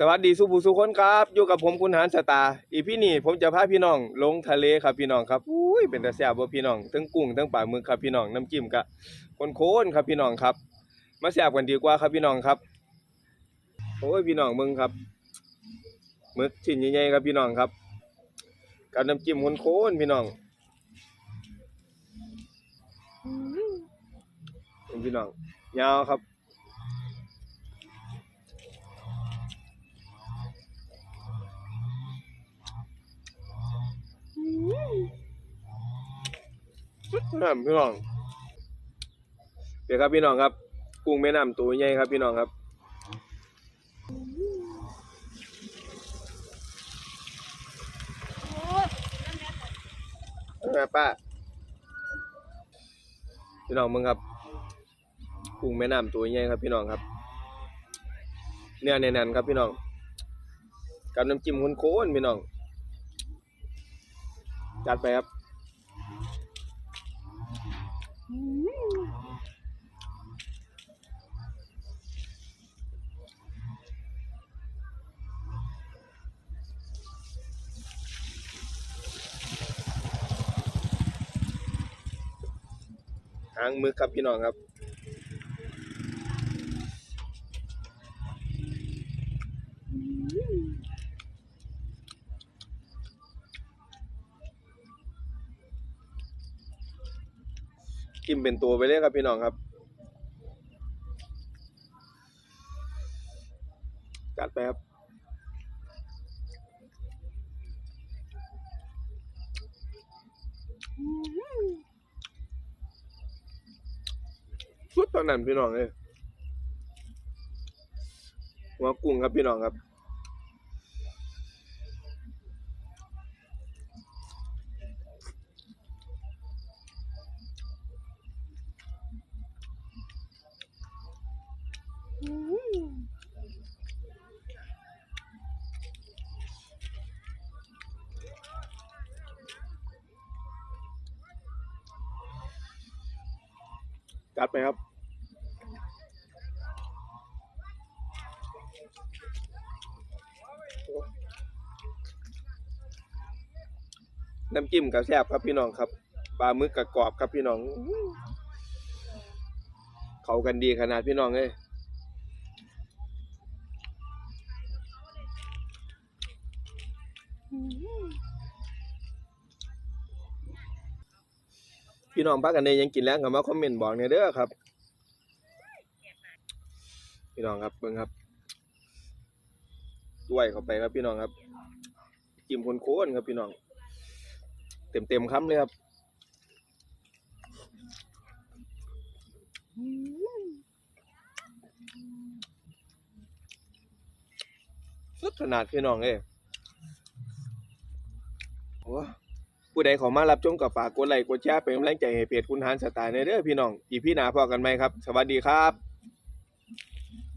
สวัสดีสุภูสุคนครับ อยู่กับผมคุณหานสตาอีพี่นี่ผมจะพาพี่น้องลงทะเลครับพี่น้องครับอุ้ยเป็นตาแซ่บบ่พี่น้องทั้งกุ้งทั้งปลาหมึกครับพี่น้องน้ำจิ้มกะคนโคนครับพี่น้องครับ มาแซ่บกันดีกว่าครับพี่น้องครับโอ้ยพี่น้องมึงครับหมึกชิ้นใหญ่ๆครับพี่น้องครับกับน้ำจิ้มคนโคนพี่น้องพี่น้องยาวครับ น้ำพี่น้องเดี๋ยวครับพี่น้องครับ กุ้งแม่น้ำตัวใหญ่ครับพี่น้องครับเอามาป้าพี่น้องมึงครับกุ้งแม่น้ำตัวใหญ่ครับพี่น้องครับ เนื้อแน่นๆครับพี่น้องกับน้ำจิ้มข้นๆพี่น้อง จัดไปครับ หางมือครับพี่น้องครับ กิมเป็นตัวไปเลยครับพี่น้องครับ จัดไปครับสุดตอนนั้นพี่น้องเลยหัวกุ้งครับพี่น้องครับ จัดไปครับ น้ำจิ้มกับแซ่บครับพี่น้องครับปลาหมึกกับกรอบครับพี่น้อง เขากันดีขนาดพี่น้องเลย พี่น้องพักกันเนยยังกินแล้วกับมาคอมเมนต์บอกเนี่ยเด้อครับ พี่น้องครับเบิ่งครับด้วยเข้าไปครับพี่น้องครับจิ้มคนโคนครับพี่น้อง เต็มเต็มคำเลยครับสุดขนาดพี่น้องเอ้ยโอ้ ผู้ใดเขอมารับชมกับฝากกดไลค์กดแชร์เป็นกำลังใจให้เพจคุณหานสไตล์ในเด้อพี่น้องอีพี่หนาพอกันไหมครับ สวัสดีครับ